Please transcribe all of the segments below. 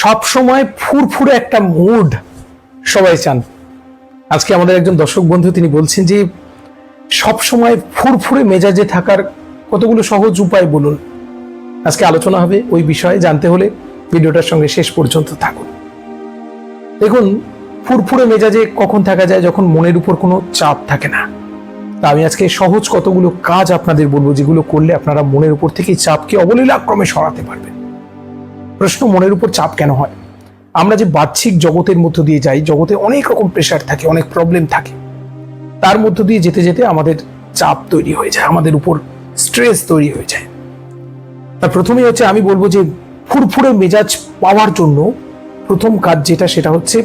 সব সময় ফুরফুরে একটা মুড সবাই চান। আজকে আমাদের একজন দর্শক বন্ধু তিনি বলছেন যে সব সময় ফুরফুরে মেজাজে থাকার কতগুলো সহজ উপায় বলুন। আজকে আলোচনা হবে ওই বিষয়ে, জানতে হলে ভিডিওটার সঙ্গে শেষ পর্যন্ত থাকুন। দেখুন, ফুরফুরে মেজাজে কখন থাকা যায় যখন মনের উপর কোনো চাপ থাকে না। তা আমি আজকে সহজ কতগুলো কাজ আপনাদের বলব, যেগুলো করলে আপনারা মনের উপর থেকে চাপকে অবলীলাক্রমে সরাতে পারবেন। প্রশ্ন মনের উপর চাপ কেন হয়? আমরা যে বাহ্যিক জগতের মধ্য দিয়ে যাই, জগতে অনেক রকম প্রেশার থাকে, অনেক প্রবলেম থাকে। তার মধ্য দিয়ে যেতে যেতে আমাদের চাপ তৈরি হয়ে যায়, আমাদের উপর স্ট্রেস তৈরি হয়ে যায়। তা প্রথমেই হচ্ছে আমি বলব যে, ফুরফুরে মেজাজ পাওয়ার জন্য প্রথম কাজ যেটা, সেটা হচ্ছে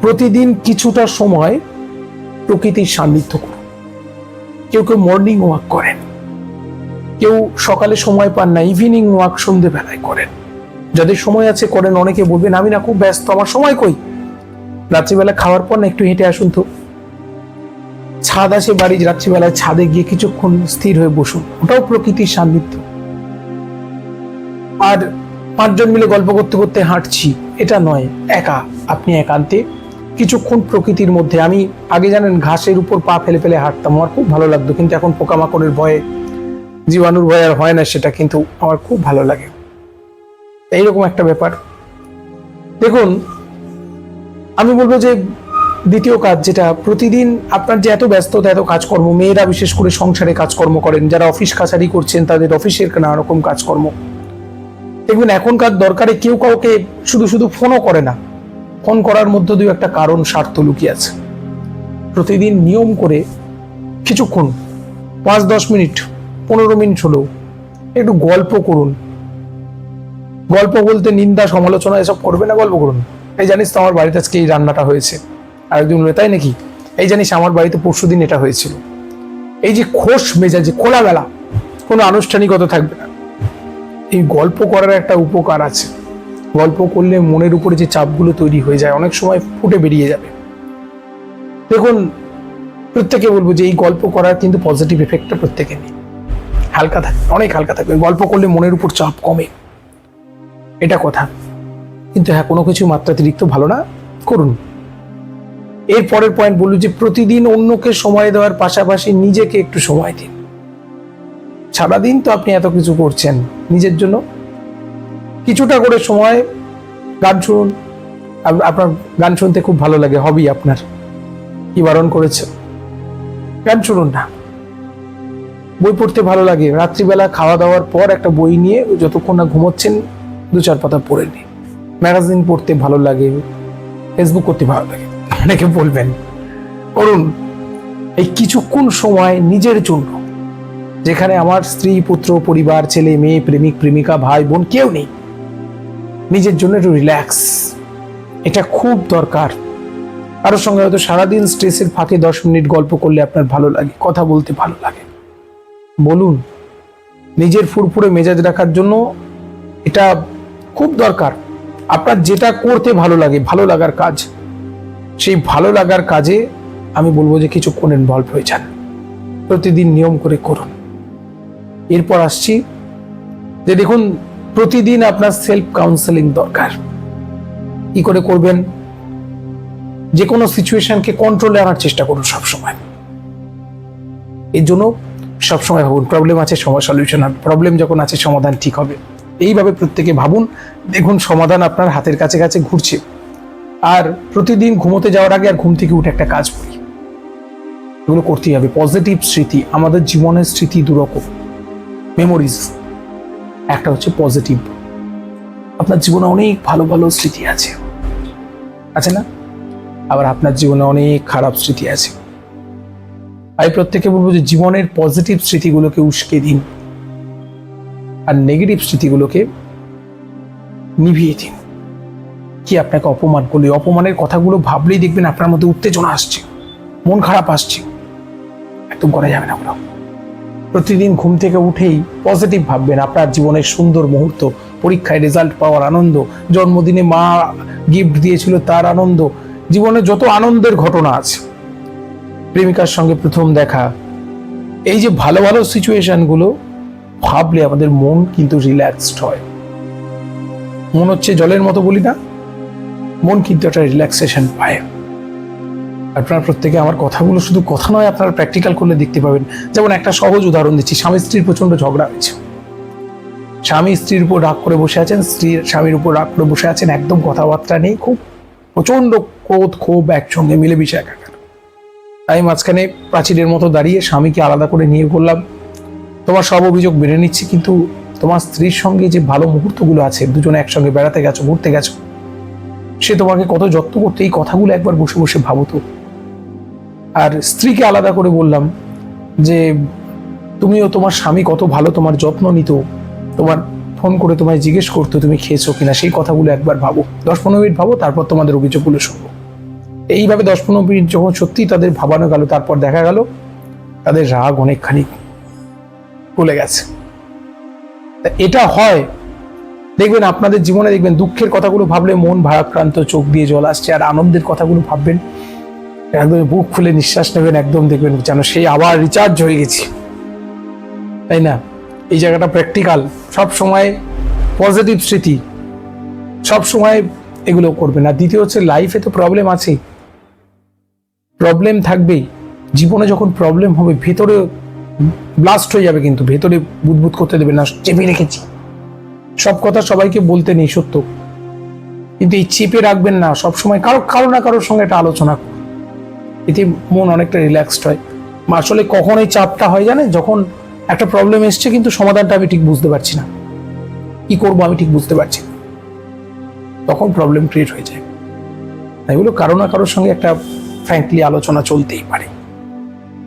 প্রতিদিন কিছুটা সময় প্রকৃতির সান্নিধ্য করুন। কেউ কেউ মর্নিং ওয়াক করেন। কেউ সকালে সময় পান না ইভিনিং ওয়াক সন্ধেবেলায় করেন। যাদের সময় আছে করেন, অনেকে বলবেন, আমি না, খুব ব্যস্ত, আমার সময় কই? রাত্রিবেলা খাওয়ার পর না, একটু হেঁটে আসুন তো। ছাদ আছে বাড়ির রাত্রিবেলায় ছাদে গিয়ে কিছুক্ষণ স্থির হয়ে বসুন। ওটাও প্রকৃতির সান্নিধ্য। আর পাঁচজন মিলে গল্প করতে করতে হাঁটছি। এটা নয়, একা। আপনি একান্তে, কিছুক্ষণ প্রকৃতির মধ্যে। আমি, আগে জানেন, ঘাসের উপর পা ফেলে ফেলে হাঁটতাম। আমার খুব ভালো লাগতো, কিন্তু এখন পোকামাকড়ের ভয়ে, জীবাণুর ভয়ে আর হয় না সেটা, কিন্তু আমার খুব ভালো লাগে। এইরকম একটা ব্যাপার। দেখুন, আমি বলব যে দ্বিতীয় কাজ যেটা, প্রতিদিন আপনার যে এত ব্যস্ততা, এত কাজকর্ম, মেয়েরা বিশেষ করে সংসারে কাজকর্ম করেন, যারা অফিস কাছারি করছেন, তাদের অফিসের নানা রকম কাজকর্ম। দেখবেন এখনকার দরকারে কেউ কাউকে শুধু শুধু ফোনও করে না। ফোন করার মধ্য দিয়ে একটা কারণ, স্বার্থ লুকিয়ে আছে। প্রতিদিন নিয়ম করে কিছুক্ষণ, পাঁচ দশ মিনিট, পনেরো মিনিট হলেও একটু গল্প করুন গল্প বলতে নিন্দা, সমালোচনা এসব করবে না? গল্প করুন। এই জানিস তো আমার বাড়িতে আজকে এই রান্নাটা হয়েছে। আরেকজন বলে তাই নাকি? এই জানিস আমার বাড়িতে পরশু দিন এটা হয়েছিল। এই যে খোশ মেজাজে, খোলাবেলা, কোনো আনুষ্ঠানিকতা থাকবে না। এই গল্প করার একটা উপকার আছে। গল্প করলে মনের উপরে যে চাপগুলো তৈরি হয়ে যায়, অনেক সময় ফুটে বেরিয়ে যাবে। দেখুন, প্রত্যেকে বলব যে এই গল্প করার কিন্তু পজিটিভ এফেক্টটা প্রত্যেকে নেই হালকা থাকবে অনেক হালকা থাকবে গল্প করলে মনের উপর চাপ কমে। এটা কথা। কিন্তু হ্যাঁ কোনো কিছু মাত্রাতিরিক্ত ভালো না। করুন। এর পরের পয়েন্ট বলুন যে, প্রতিদিন অন্যকে সময় দেওয়ার পাশাপাশি নিজেকে একটু সময় দিন। সারাদিন তো আপনি এত কিছু করছেন নিজের জন্য। কিছুটা করে সময়, গান শুনুন। আপনার গান শুনতে খুব ভালো লাগে হবি আপনার। কি বারণ করেছে। গান শুনুন না। বই পড়তে ভালো লাগে। রাত্রিবেলা খাওয়া দাওয়ার পর একটা বই নিয়ে যতক্ষণ না ঘুমোচ্ছেন দু চার পাতা পড়ে নিন ম্যাগাজিন পড়তে ভালো লাগে, ফেসবুক করতে ভালো লাগে। অনেকে বলবেন করুন এই কিছুক্ষণ সময় নিজের জন্য, যেখানে আমার স্ত্রী, পুত্র, পরিবার, ছেলে, মেয়ে, প্রেমিক, প্রেমিকা, ভাই, বোন কেউ নেই, নিজের জন্য একটু রিল্যাক্স এটা খুব দরকার। কারোর সঙ্গে হয়তো সারাদিন স্ট্রেসের ফাঁকে দশ মিনিট গল্প করলে আপনার ভালো লাগে, কথা বলতে ভালো লাগে। বলুন, নিজের ফুরফুরে মেজাজ রাখার জন্য এটা খুব দরকার। আপনার যেটা করতে ভালো লাগে, ভালো লাগার কাজ, সেই ভালো লাগার কাজে আমি বলব যে কিছুক্ষণ ইনভলভ হয়ে যান। প্রতিদিন নিয়ম করে করুন। এরপর আসছি যে দেখুন, প্রতিদিন আপনার সেলফ কাউন্সেলিং দরকার। কি করে করবেন? যে কোনো সিচুয়েশনকে কন্ট্রোলে আনার চেষ্টা করুন সবসময়। এর জন্য সবসময় ভাবুন প্রবলেম আছে, সময় সলিউশন প্রবলেম যখন আছে, সমাধান ঠিক হবে। এইভাবে প্রত্যেকে ভাবুন, দেখুন সমাধান আপনার হাতের কাছে কাছে ঘুরছে। আর প্রতিদিন ঘুমোতে যাওয়ার আগে আর ঘুম থেকে উঠে একটা কাজ করি। এগুলো করতেই হবে। পজিটিভ স্মৃতি, আমাদের জীবনের স্মৃতি দুরকম। মেমোরিজ একটা হচ্ছে পজিটিভ আপনার জীবনে অনেক ভালো ভালো স্মৃতি আছে। আছে না? আবার আপনার জীবনে অনেক খারাপ স্মৃতি আছে। আমি প্রত্যেকে বলব যে জীবনের পজিটিভ স্মৃতিগুলোকে উস্কে দিন। আর নেগেটিভ স্মৃতিগুলোকে নিভিয়ে দিন। কি আপনাকে অপমান করলে? অপমানের কথাগুলো ভাবলেই দেখবেন আপনার মধ্যে উত্তেজনা আসছে, মন খারাপ আসছে। একদম করা যাবে না ওগুলো প্রতিদিন ঘুম থেকে উঠেই পজিটিভ ভাববেন আপনার জীবনের সুন্দর মুহূর্ত, পরীক্ষায় রেজাল্ট পাওয়ার আনন্দ, জন্মদিনে মা গিফট দিয়েছিল তার আনন্দ, জীবনে যত আনন্দের ঘটনা আছে। প্রেমিকার সঙ্গে প্রথম দেখা, এই যে ভালো ভালো সিচুয়েশনগুলো ভাবলে আমাদের মন কিন্তু রিল্যাক্সড হয়। মন হচ্ছে জলের মতো বলি না, মন কিন্তু একটা রিল্যাক্সেশন পায়। আপনারা প্রত্যেকে আমার কথাগুলো শুধু কথা নয়, আপনারা প্র্যাকটিক্যাল করলে দেখতে পাবেন। যেমন একটা সহজ উদাহরণ দিচ্ছি, স্বামী স্ত্রীর প্রচণ্ড ঝগড়া হয়েছে। স্বামী স্ত্রীর উপর রাগ করে বসে আছেন স্ত্রীর স্বামীর উপর রাগ করে বসে আছেন, একদম কথাবার্তা নেই, খুব প্রচণ্ড ক্রোধ, ক্ষোভ একসঙ্গে মিলেমিশে একাকার। তাই মাঝখানে প্রাচীরের মতো দাঁড়িয়ে স্বামীকে আলাদা করে নিয়ে বললাম তোমার সব অভিযোগ মেনে নিচ্ছি, কিন্তু তোমার স্ত্রীর সঙ্গে যে ভালো মুহূর্তগুলো আছে, দুজনে একসঙ্গে বেড়াতে গেছো, ঘুরতে গেছো, সে তোমাকে কত যত্ন করতে, এই কথাগুলো একবার বসে বসে ভাবো তো। আর স্ত্রীকে আলাদা করে বললাম যে, তুমিও তোমার স্বামী কত ভালো, তোমার যত্ন নিত, তোমার ফোন করে তোমায় জিজ্ঞেস করতো তুমি খেয়েছো কিনা, সেই কথাগুলো একবার ভাবো। দশ পনেরো মিনিট ভাবো, তারপর তোমাদের অভিযোগগুলো শুনব। এইভাবে দশ পনেরো মিনিট যখন সত্যি তাদের ভাবানো গেল, তারপর দেখা গেল, তাদের রাগ অনেকখানি ভুলে গেছে। এটা হয়, দেখবেন আপনাদের জীবনে দেখবেন দুঃখের কথাগুলো ভাবলে মন ভারাক্রান্ত, চোখ দিয়ে জল আসছে, আর আনন্দের কথাগুলো ভাববেন, একদম বুক খুলে নিঃশ্বাস নেবেন, একদম দেখবেন যেন সেই আবার রিচার্জ হয়ে গেছি। তাই না? এই জায়গাটা প্র্যাকটিক্যাল সব সময় পজিটিভ স্মৃতি। সব সময় এগুলো করবেন। আর দ্বিতীয় হচ্ছে লাইফে তো প্রবলেম আছেই। প্রবলেম থাকবেই। জীবনে যখন প্রবলেম হবে, ভেতরে ব্লাস্ট হয়ে যাবে কিন্তু, ভেতরে বুদবুদ করতে দেবে না, চেপে রেখেছি। সব কথা সবাইকে বলতে নেই, সত্য। কিন্তু এই চেপে রাখবেন না সব সময় কারও কারও না কারোর সঙ্গে একটা আলোচনা এতে মন অনেকটা রিল্যাক্সড হয়। আসলে কখন এই চাপটা হয় জানেন? যখন একটা প্রবলেম এসছে, কিন্তু সমাধানটা আমি ঠিক বুঝতে পারছি না। কি করব আমি ঠিক বুঝতে পারছি না। তখন প্রবলেম ক্রিয়েট হয়ে যায়। তাই বলো কারও না কারোর সঙ্গে একটা ফ্র্যাঙ্কলি আলোচনা চলতেই পারে।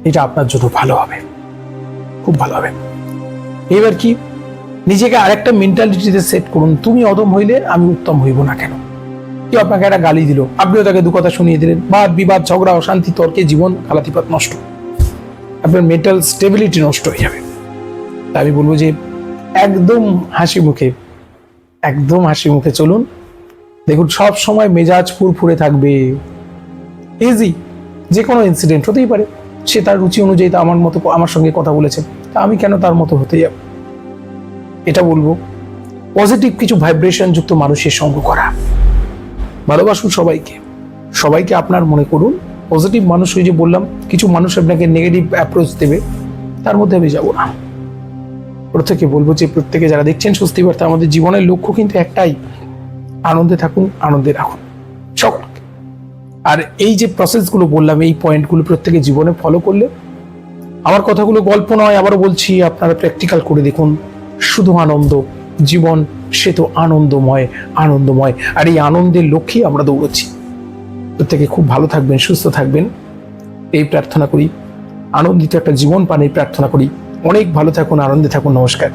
এটা আপনার জন্য ভালো হবে। খুব ভালো হবে। এবার কি? নিজেকে আরেকটা মেন্টালিটিতে সেট করুন। তুমি অদম হইলে আমি উত্তম হইব না কেন? কেউ আপনাকে একটা গালি দিল? আপনিও তাকে দু কথা শুনিয়ে দিলেন। বাদ, বিবাদ, ঝগড়া, অশান্তি, তর্কে জীবন কালাতিপাত নষ্ট। আপনার মেন্টাল স্টেবিলিটি নষ্ট হয়ে যাবে। তাই আমি বলব যে একদম হাসি মুখে, একদম হাসি মুখে চলুন। দেখুন, সব সময় মেজাজ ফুরফুরে থাকবে। ইজি যে কোনো ইনসিডেন্ট হতেই পারে। সে তার রুচি অনুযায়ী তা আমার মতো আমার সঙ্গে কথা বলেছে। তা আমি কেন তার মতো হতে যাব? এটা বলব পজিটিভ কিছু ভাইব্রেশন যুক্ত মানুষের সঙ্গ করা। ভালোবাসুন সবাইকে। সবাইকে আপনার মনে করুন। পজিটিভ মানুষ ওই যে বললাম, কিছু মানুষ আপনাকে নেগেটিভ অ্যাপ্রোচ দেবে, তার মধ্যে আমি যাব না। প্রত্যেকে বলব যে, প্রত্যেকে যারা দেখছেন স্বস্তি বার্তা আমাদের জীবনের লক্ষ্য কিন্তু একটাই। আনন্দে থাকুন, আনন্দে রাখুন। সকলকে আর এই যে প্রসেসগুলো বললাম, এই পয়েন্টগুলো প্রত্যেকে জীবনে ফলো করলে, আমার কথাগুলো গল্প নয়, আবারও বলছি, আপনারা প্র্যাকটিক্যাল করে দেখুন। শুধু আনন্দ, জীবন সে তো আনন্দময় আনন্দময়। আর এই আনন্দের লক্ষ্যেই আমরা দৌড়চ্ছি। প্রত্যেকে খুব ভালো থাকবেন, সুস্থ থাকবেন। এই প্রার্থনা করি। আনন্দিত একটা জীবন পান, এই প্রার্থনা করি। অনেক ভালো থাকুন, আনন্দে থাকুন, নমস্কার।